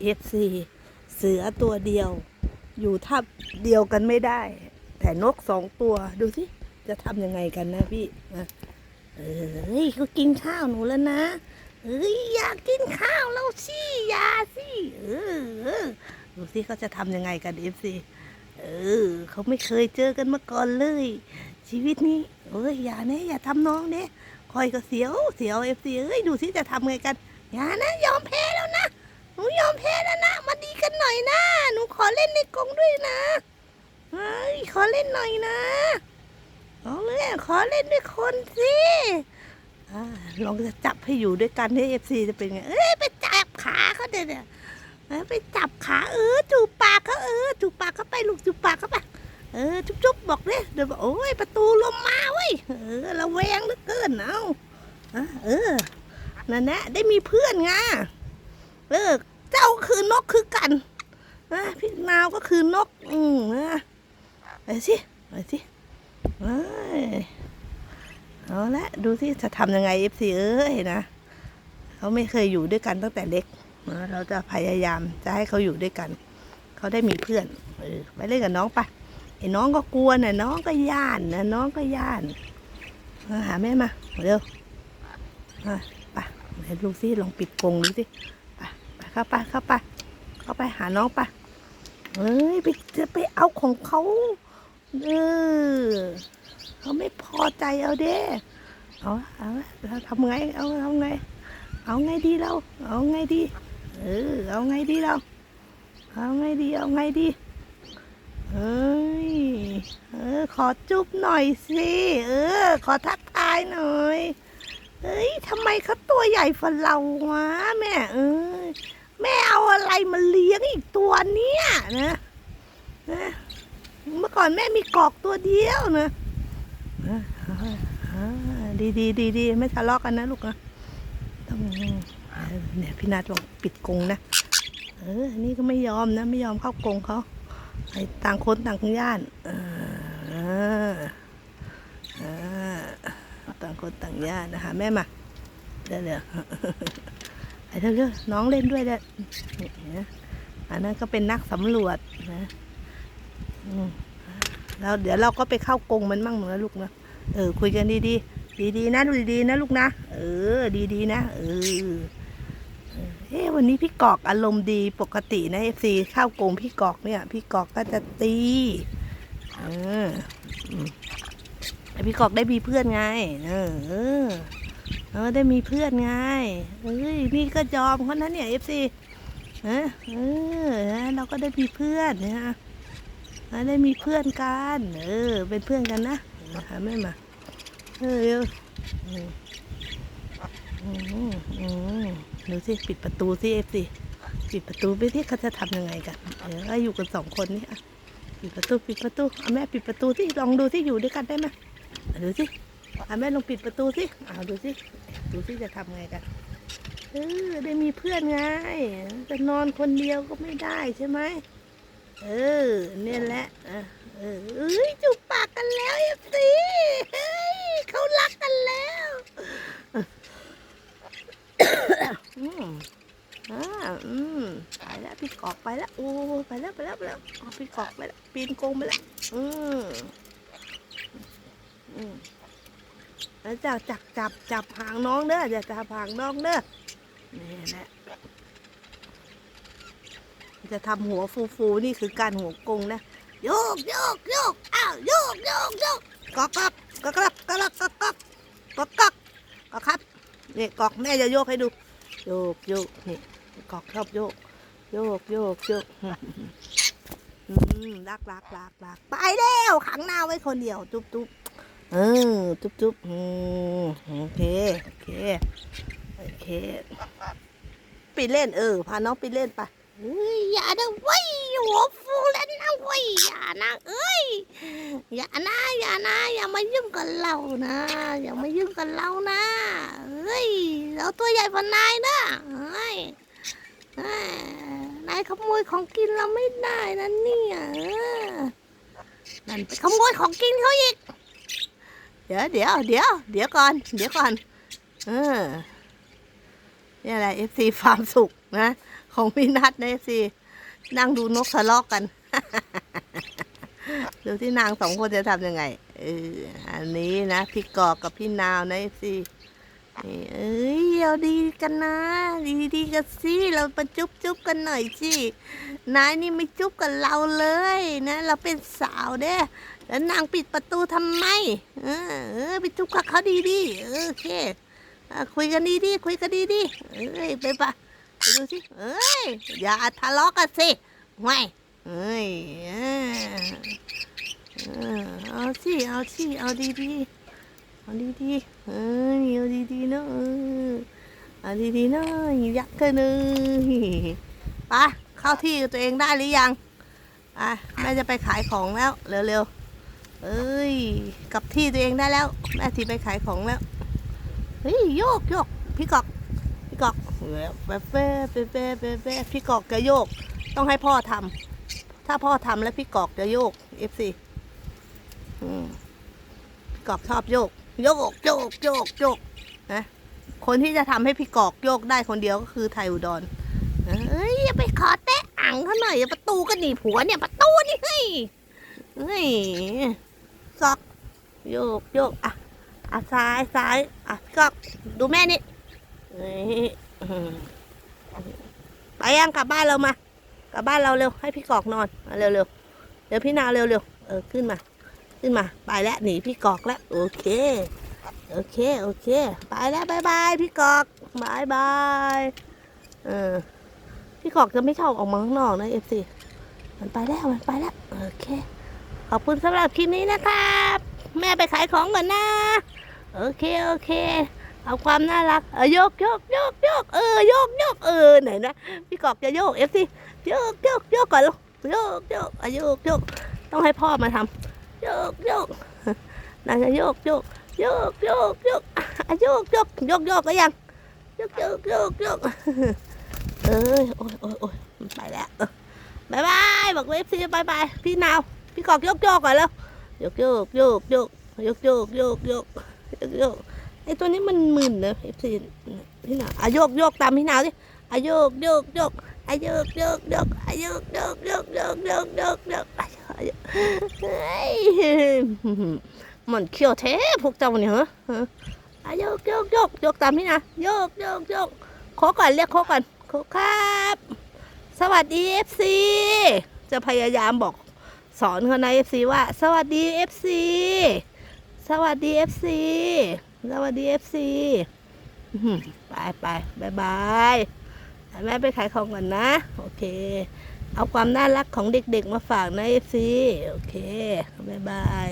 เอฟซีเสือตัวเดียว อยู่ทับเดียวกันไม่ได้ แต่นกสองตัวดูสิ จะทำยังไงกันนะพี่นะเอ้ยเขากินข้าวหนูแล้วนะเอ้ยอยากกินข้าวแล้วสิอยาสิเออดูสิเขาจะทำยังไงกันเอฟซีเออเขาไม่เคยเจอกันมาก่อนเลย ชีวิตนี้เอ้ยอย่าเนี่ยอย่าทำน้องเนี่ยคอยก็เสียวเสียวเอฟซีเอ้ยดูสิจะทำไงกันอย่านะยอมแพ้แล้วนะ หนูยอมแพ้แล้วนะ มาดีกันหน่อยนะ หนูขอเล่นในกรงด้วยนะเฮ้ยข อเล่นหน่อยนะเอาเลยขอเล่นด้วยคนสิอ่าลองจะจับให้อยู่ด้วยกันให้เอฟซีจะเป็นไง เอ้ยไปจับขาเขาเดี๋ยวเนี่ยไปจับขาเออจูบปากเขาเออจูบปากเขาไปลูกจูบปากเขาไปเออจุ๊บจุ๊บบอกเลยเดี๋ยวบอกโอ้ยประตูลมมาเว้ยเออระแวงเหลือเกินเอาเออนั่นแหละได้มีเพื่อนไงเออเจ้าคือนกคือกันนะพี่นาวก็คือนก อืมนะ ไปสิไปสิเอ้ยเอาละดูสิจะทำยังไงเอฟซีเอ้ยนะเขาไม่เคยอยู่ด้วยกันตั้งแต่เล็กนะเราจะพยายามจะให้เขาอยู่ด้วยกัน เขาได้มีเพื่อนเออไปเล่นกับน้องไปไอ้น้องก็กลัวน่ะน้องก็ย่านนะน้องก็ย่านหาแม่มาเร็วมาไปไหนดูสิลองปิดกรงดูสิไปเข้าไปเข้าไปเข้าไปหาน้องไปเฮ้ยไปจะไปเอาของเขา เออเขาไม่พอใจเอาเด้เอาเอาเราทำไง เอาทำไง เอาไงดีเรา เอาไงดี เออ เอาไงดีเรา เอาไงดี เอาไงดี เอ้ย เออ ขอจุ๊บหน่อยสิ เออ ขอทักทายหน่อยเฮ้ยทำไมเขาตัวใหญ่ฝันเราวะแม่เออแม่เอาอะไรมาเลี้ยงอีกตัวเนี้ยนะนะ เมื่อก่อนแม่มีกอกตัวเดียวนะดีดีดีดีไม่ทะเลาะกันนะลูกนะต้องเนี่ยพี่นาลองปิดกรงนะเออนี่ก็ไม่ยอมนะไม่ยอมเข้ากรงเขาไอ้ต่างคนต่างย่านเอออ่าต่างคนต่างย่านนะคะแม่มาเดี๋ยวเดี๋ยวไอ้เรื่องน้องเล่นด้วยเด้อนี่อันนั้นก็เป็นนักสำรวจนะ อืม แล้วเดี๋ยวเราก็ไปเข้ากรงมันมั่งเหมือนลูกนะเออ คุยกันดีๆ ดีๆนะดูดีๆนะลูกนะ เออ ดีๆนะ เออ เอ๊วันนี้พี่กอกอารมณ์ดีปกตินะเอฟซีเข้ากรงพี่กอกเนี่ย พี่กอกก็จะตีเออพี่กอกได้มีเพื่อนไง เออ เออ ได้มีเพื่อนไง เอ้ย นี่ก็ยอมเขานะเนี่ยเอฟซีเออ เออ เราก็ได้มีเพื่อนนะนะ ได้มีเพื่อนกันเออเป็นเพื่อนกันนะหาไม่มาเออเร็วอืมอือดูสิปิดประตูสิเอฟซีปิดประตูไปที่เขาจะทำยังไงกันเอออยู่กันสองคนนี่อะปิดประตูปิดประตูเอาแม่ปิดประตูที่ลองดูที่อยู่ด้วยกันได้ไหมดูสิเอาแม่ลองปิดประตูสิเอาดูสิดูสิจะทำไงกันเออได้มีเพื่อนไงจะนอนคนเดียวก็ไม่ได้ใช่ไหม เออเนี่ยแหละอะเออเอ้ยจูบปากกันแล้วเอฟซีเฮ้ยเขารักกันแล้วอืมอ่าอืมไปแล้วพี่กอกไปแล้วโอ้ไปแล้วไปแล้วไปแล้วอ๋อพี่กอกไปแล้วปีนกงไปแล้วอืมอืมแล้วจะจับจับจับหางน้องเด้อจะจับหางน้องเด้อนี่แหละ จะทำหัวฟูฟูๆนี่คือการหัวกงนะโยกโยกโยกอ้าวโยกโยกโยกกอกกับกอกกับกอกกับกอกกับกอกกับกอกครับนี่กอกแม่จะโยกให้ดูโยกโยกนี่กอกชอบโยก โยกโยกโยกอืมลักลักลักลักไปแล้วขังหน้าไว้คนเดียวจุ๊บจุ๊บเออจุ๊บจุ๊บอืมโอเคโอเคโอเคไปเล่นเออพาน้องไปเล่นไป เฮ้ยอย่านะเว้ยหัวฟูแล้วนะเว้ยอย่านะเอ้ยอย่านะอย่านะอย่ามายุ่งกับเรานะอย่ามายุ่งกับเรานะเฮ้ยเราตัวใหญ่กว่านายนะเฮ้ยเอ้ยนายขโมยของกินเราไม่ได้นะเนี่ยนั่นไปขโมยของกินเขาอีกเดี๋ยวเดี๋ยวเดี๋ยวเดี๋ยวก่อนเดี๋ยวก่อนเออ นี่อะไรเอฟซีฟาร์มสุขนะ ของพี่นัทนะเอฟซีนั่งดูนกทะเลาะกัน ดูที่นางสองคนจะทำยังไงเอออันนี้นะ พี่กอกกับพี่นาวนะเอฟซีเอ้ยเอาดีกันนะ ดีดีกันสิเรามาจุ๊บจุ๊บกันหน่อยสินายนี่ไม่จุ๊บกับเราเลยนะ เราเป็นสาวเด้แล้วนางปิดประตูทำไม เออ เออไปจุ๊บกับเขาดีดีโอเค คุยกันดีดีคุยกันดีดีเอ้ยไปปะไปดูสิเอ้ยอย่าทะเลาะกันสิไม่เอ้ยเออเออเอาสิเอาสิเอาดีดีเอาดีดีเอ้ยเอาดีดีเนอะเอาดีดีเนอะยักษ์กันเลยไปเข้าที่ตัวเองได้หรือยังอะแม่จะไปขายของแล้วเร็วๆเอ้ยกลับที่ตัวเองได้แล้ว แม่ทีไปขายของแล้ว เฮ้ยโยกโยกพี่กอกพี่กอกแป๊บแป๊บแป๊บแป๊บแป๊บบพี่กอกจะโยก ต้องให้พ่อทำถ้าพ่อทำแล้วพี่กอกจะโยกเอฟซีพี่กอกชอบโยก โยกโยกโยกโยกนะคนที่จะทำให้พี่กอกโยกได้คนเดียวก็คือไทยอุดรเอ้ยอย่าไปขอแตะอ่างเขาหน่อยอย่าประตูก็หนีผัวเนี่ยประตูนี่เฮ้ยเฮ้ยกอกโยกโยกอะ อะซ้ายซ้ายอะพี่กอกดูแม่นี่ไปยังกลับบ้านเรามากลับบ้านเราเร็วให้พี่กอกนอนมาเร็วเร็วเดี๋ยวพี่นาเร็วเร็วเออขึ้นมา ขึ้นมาไปแล้วหนีพี่กอกแล้วโอเคโอเคโอเค ไปแล้วบายบายพี่กอกบายบายเออพี่กอกจะไม่ชอบออกมาข้างนอกนะเอฟซีมันไปแล้วมันไปแล้วโอเคขอบคุณสำหรับคลิปนี้นะครับ แม่ไปขายของก่อนนะ โอเคโอเค เอาความน่ารัก เออโยกโยกโยกโยกเออโยกโยกเออไหนนะพี่กอกจะโยกเอฟซีโยกโยกโยกก่อนลูกโยกโยกอะโยกโยกต้องให้พ่อมาทำโยกโยกนางจะโยกโยกโยกโยกโยกอะโยกโยกโยกโยกก็ยังโยกโยกโยกโยกเออโอ้ยโอ้ยโอ้ยไปแล้วบายบายบอกเอฟซีบายบายพี่นาวพี่กอกโยกโยกก่อนแล้วโยกโยกโยกโยกโยกโยกโยก โยกไอตัวนี้มันมึนนะพี่พี่หนาอะโยกโยกตามพี่หนาวดิอะโยกโยกโยกอะโยกโยกโยกอะโยกโยกโยกโยกโยกโยกโยกอะโยกเฮ้ยมันเขี้ยวแท้พวกเจ้าเนี่ยเหรออะโยกโยกโยกโยกตามพี่นาโยกโยกโยกขอก่อนเรียกขอก่อนขอครับ สวัสดีเอฟซีจะพยายามบอกสอนคนในเอฟซีว่า สวัสดีเอฟซี สวัสดีเอฟซีสวัสดีเอฟซีไปไปบายบายแม่ไปขายของก่อนนะ โอเค เอาความน่ารักของเด็กๆมาฝากนะเอฟซีโอเคบายบาย